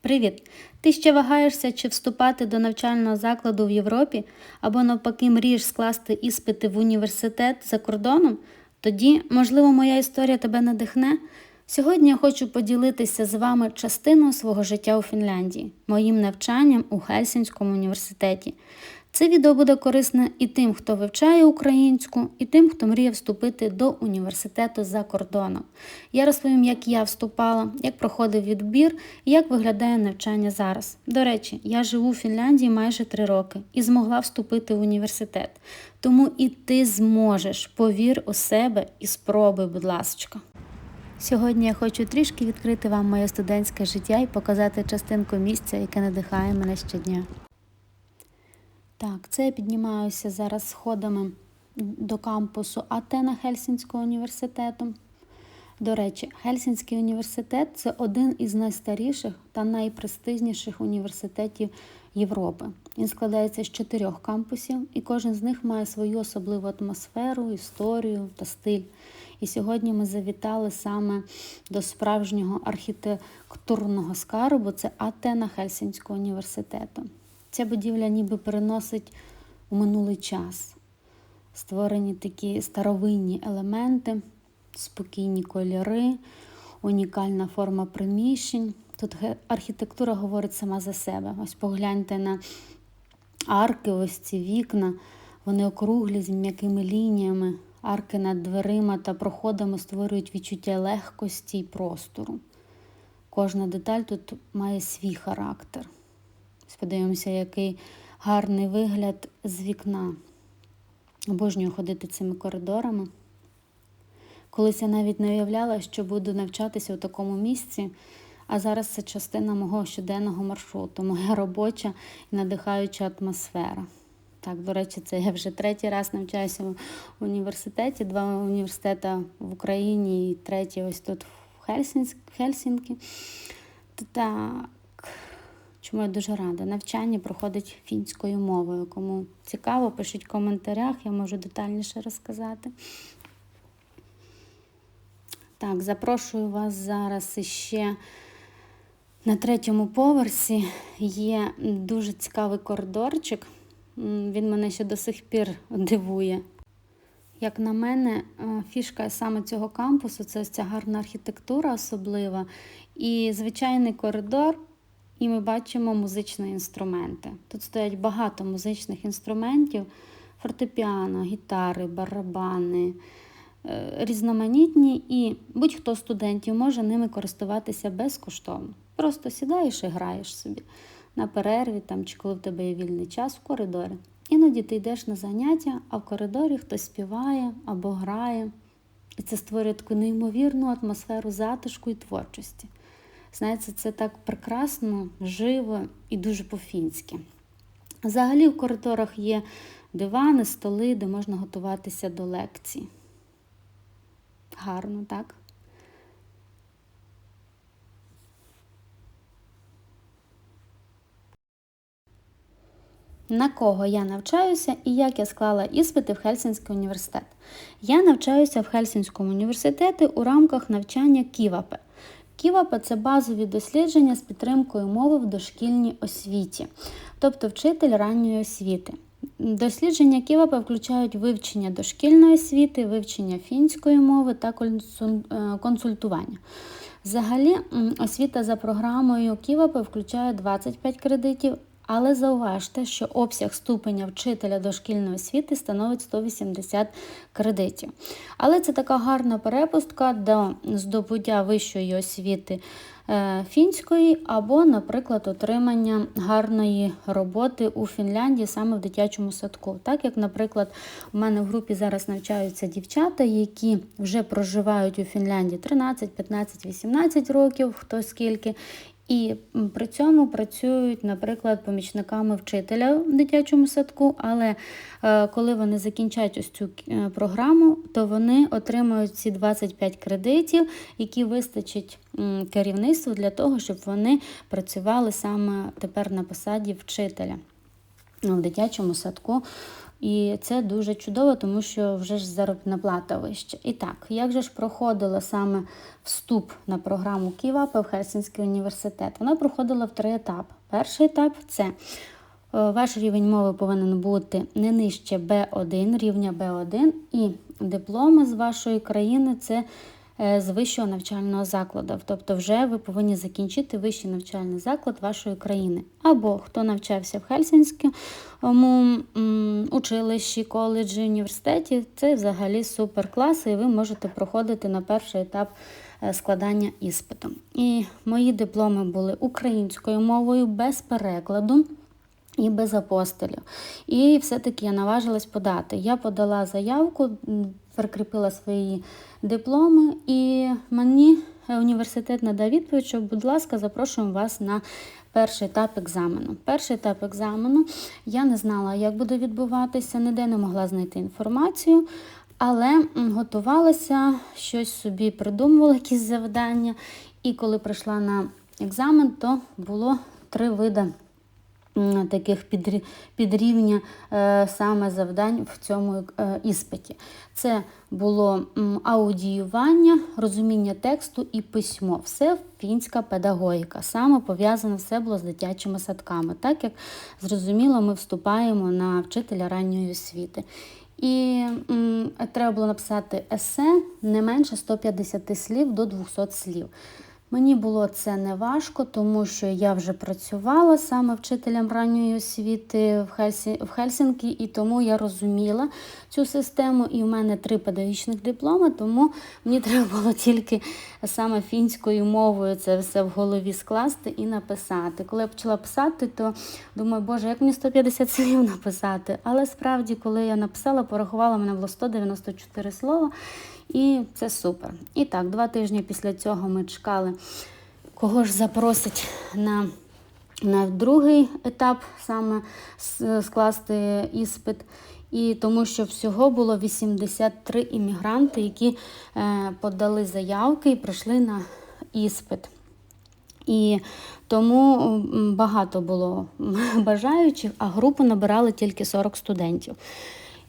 Привіт! Ти ще вагаєшся, чи вступати до навчального закладу в Європі, або навпаки мрієш скласти іспити в університет за кордоном? Тоді, можливо, моя історія тебе надихне. Сьогодні я хочу поділитися з вами частиною свого життя у Фінляндії, моїм навчанням у Хельсінському університеті. Це відео буде корисне і тим, хто вивчає українську, і тим, хто мріє вступити до університету за кордоном. Я розповім, як я вступала, як проходив відбір і як виглядає навчання зараз. До речі, я живу в Фінляндії майже три роки і змогла вступити в університет. Тому і ти зможеш. Повір у себе і спробуй, будь ласка. Сьогодні я хочу трішки відкрити вам моє студентське життя і показати частинку місця, яке надихає мене щодня. Так, це я піднімаюся зараз сходами до кампусу Атена Хельсінського університету. До речі, Хельсінський університет це один із найстаріших та найпрестижніших університетів Європи. Він складається з чотирьох кампусів, і кожен з них має свою особливу атмосферу, історію та стиль. І сьогодні ми завітали саме до справжнього архітектурного скарбу це Атена Хельсінського університету. Ця будівля ніби переносить у минулий час. Створені такі старовинні елементи, спокійні кольори, унікальна форма приміщень. Тут архітектура говорить сама за себе. Ось погляньте на арки, ось ці вікна, вони округлі з м'якими лініями. Арки над дверима та проходами створюють відчуття легкості й простору. Кожна деталь тут має свій характер. Сподивимося, який гарний вигляд з вікна. Обожнюю ходити цими коридорами. Колись я навіть не уявляла, що буду навчатися у такому місці, а зараз це частина мого щоденного маршруту, моя робоча і надихаюча атмосфера. Так, до речі, це я вже третій раз навчаюся в університеті, два університети в Україні і третій ось тут в Хельсінкі. Так, чому я дуже рада. Навчання проходить фінською мовою. Кому цікаво, пишіть в коментарях, я можу детальніше розказати. Так, запрошую вас зараз ще на третьому поверсі. Є дуже цікавий коридорчик. Він мене ще до сих пір дивує. Як на мене, фішка саме цього кампусу це ось ця гарна архітектура особлива і звичайний коридор, і ми бачимо музичні інструменти. Тут стоять багато музичних інструментів: фортепіано, гітари, барабани, різноманітні, і будь-хто студентів може ними користуватися безкоштовно. Просто сідаєш і граєш собі на перерві там, чи коли в тебе є вільний час в коридорі. Іноді ти йдеш на заняття, а в коридорі хтось співає або грає. І це створює таку неймовірну атмосферу затишку і творчості. Знаєте, це так прекрасно, живо і дуже по-фінськи. Взагалі в коридорах є дивани, столи, де можна готуватися до лекцій. Гарно, так? На кого я навчаюся і як я склала іспити в Хельсінський університет. Я навчаюся в Хельсінському університеті у рамках навчання Ківапе. Ківапе це базові дослідження з підтримкою мови в дошкільній освіті, тобто вчитель ранньої освіти. Дослідження Ківапа включають вивчення дошкільної освіти, вивчення фінської мови та консультування. Взагалі, освіта за програмою Ківапи включає 25 кредитів, але зауважте, що обсяг ступеня вчителя дошкільної освіти становить 180 кредитів. Але це така гарна перепустка до здобуття вищої освіти фінської, або, наприклад, отримання гарної роботи у Фінляндії саме в дитячому садку. Так як, наприклад, у мене в групі зараз навчаються дівчата, які вже проживають у Фінляндії 13, 15, 18 років, хто скільки. І при цьому працюють, наприклад, помічниками вчителя в дитячому садку, але коли вони закінчать ось цю програму, то вони отримують ці 25 кредитів, які вистачить керівництву для того, щоб вони працювали саме тепер на посаді вчителя в дитячому садку І це дуже чудово, тому що вже ж заробітна плата вища. І так, як же ж проходила саме вступ на програму Ківапа в Хельсінський університет? Вона проходила в три етапи. Перший етап це е, ваш рівень мови повинен бути не нижче B1, рівня B1, і дипломи з вашої країни це з вищого навчального закладу. Тобто, вже ви повинні закінчити вищий навчальний заклад вашої країни. Або хто навчався в Хельсінському училищі, коледжі, університеті, це взагалі супер клас, і ви можете проходити на перший етап е, складання іспиту. І мої дипломи були українською мовою без перекладу. І без апостолів. І все-таки я наважилась подати. Я подала заявку, прикріпила свої дипломи, і мені університет надав відповідь, що, будь ласка, запрошуємо вас на перший етап екзамену. Перший етап екзамену я не знала, як буде відбуватися, ніде не могла знайти інформацію. Але готувалася, щось собі придумувала, якісь завдання. І коли прийшла на екзамен, то було три види таких підрі- підрівня е, саме завдань в цьому е, іспиті. Це було аудіювання, розуміння тексту і письмо. Все фінська педагогіка. Саме пов'язане все було з дитячими садками. Так як зрозуміло, ми вступаємо на вчителя ранньої освіти. І м, треба було написати есе не менше 150 слів до 200 слів. Мені було це не важко, тому що я вже працювала саме вчителем ранньої освіти в, Хельсі... в Хельсінкі, і тому я розуміла цю систему. І в мене три педагогічних дипломи, тому мені треба було тільки саме фінською мовою це все в голові скласти і написати. Коли я почала писати, то думаю, боже, як мені 150 слів написати. Але справді, коли я написала, порахувала, мене було 194 слова. І це супер. І так, два тижні після цього ми чекали, кого ж запросить на, на другий етап саме скласти іспит. І тому що всього було 83 іммігранти, які е, подали заявки і прийшли на іспит. І тому багато було бажаючих, а групу набирали тільки 40 студентів.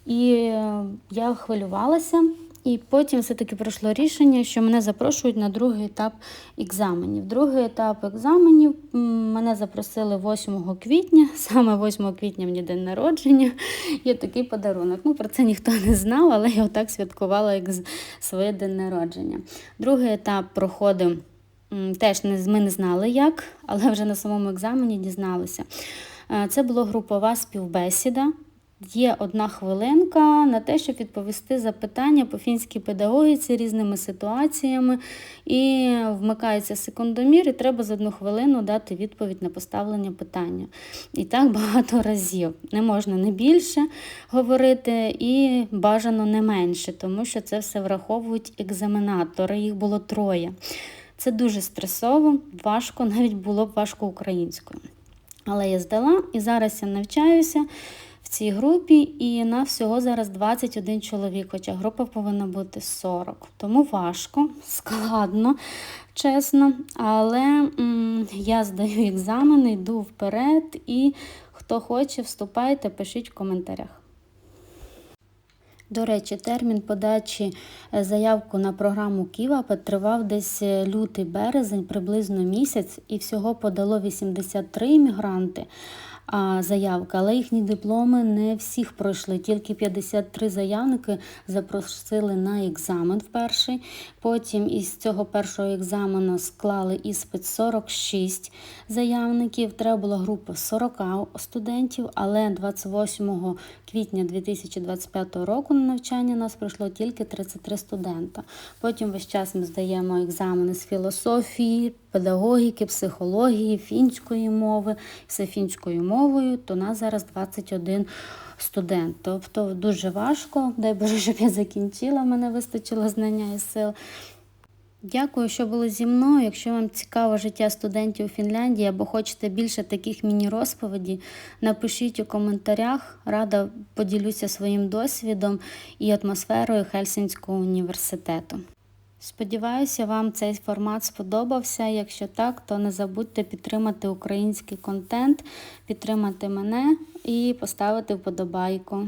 І е, я хвилювалася, і потім все-таки пройшло рішення, що мене запрошують на другий етап екзаменів. Другий етап екзаменів мене запросили 8 квітня, саме 8 квітня мені день народження. Є такий подарунок. Ну, про це ніхто не знав, але я отак святкувала як своє день народження. Другий етап проходив. Теж ми не знали як, але вже на самому екзамені дізналися. Е, Це була групова співбесіда. Є одна хвилинка на те, щоб відповісти запитання по фінській педагогіці різними ситуаціями. І вмикається секундомір, і треба за одну хвилину дати відповідь на поставлення питання. І так багато разів. Не можна не більше говорити, і бажано не менше, тому що це все враховують екзаменатори. Їх було троє. Це дуже стресово, важко, навіть було б важко українською. Але я здала і зараз я навчаюся цій групі, і на всього зараз 21 чоловік, хоча група повинна бути 40. Тому важко, складно, чесно. Але м, я здаю екзамени, йду вперед, і хто хоче, вступайте, пишіть в коментарях. До речі, термін подачі е, заявку на програму Ківа тривав десь е, лютий-березень, приблизно місяць, і всього подало 83 іммігранти заявки, але їхні дипломи не всіх пройшли. Тільки 53 заявники запросили на екзамен в перший. Потім із цього першого екзамену склали іспит 46 заявників. Треба була група 40 студентів, але 28 квітня 2025 року на навчання нас прийшло тільки 33 студента. Потім весь час ми здаємо екзамени з філософії, педагогіки, психології, фінської мови, все фінською мовою, то нас зараз 21 студент. Тобто дуже важко. Дай Боже, щоб я закінчила, мене вистачило знання і сил. Дякую, що були зі мною. Якщо вам цікаво життя студентів у Фінляндії або хочете більше таких міні-розповідей, напишіть у коментарях. Рада поділюся своїм досвідом і атмосферою Хельсінського університету. Сподіваюся, вам цей формат сподобався. Якщо так, то не забудьте підтримати український контент, підтримати мене і поставити вподобайку.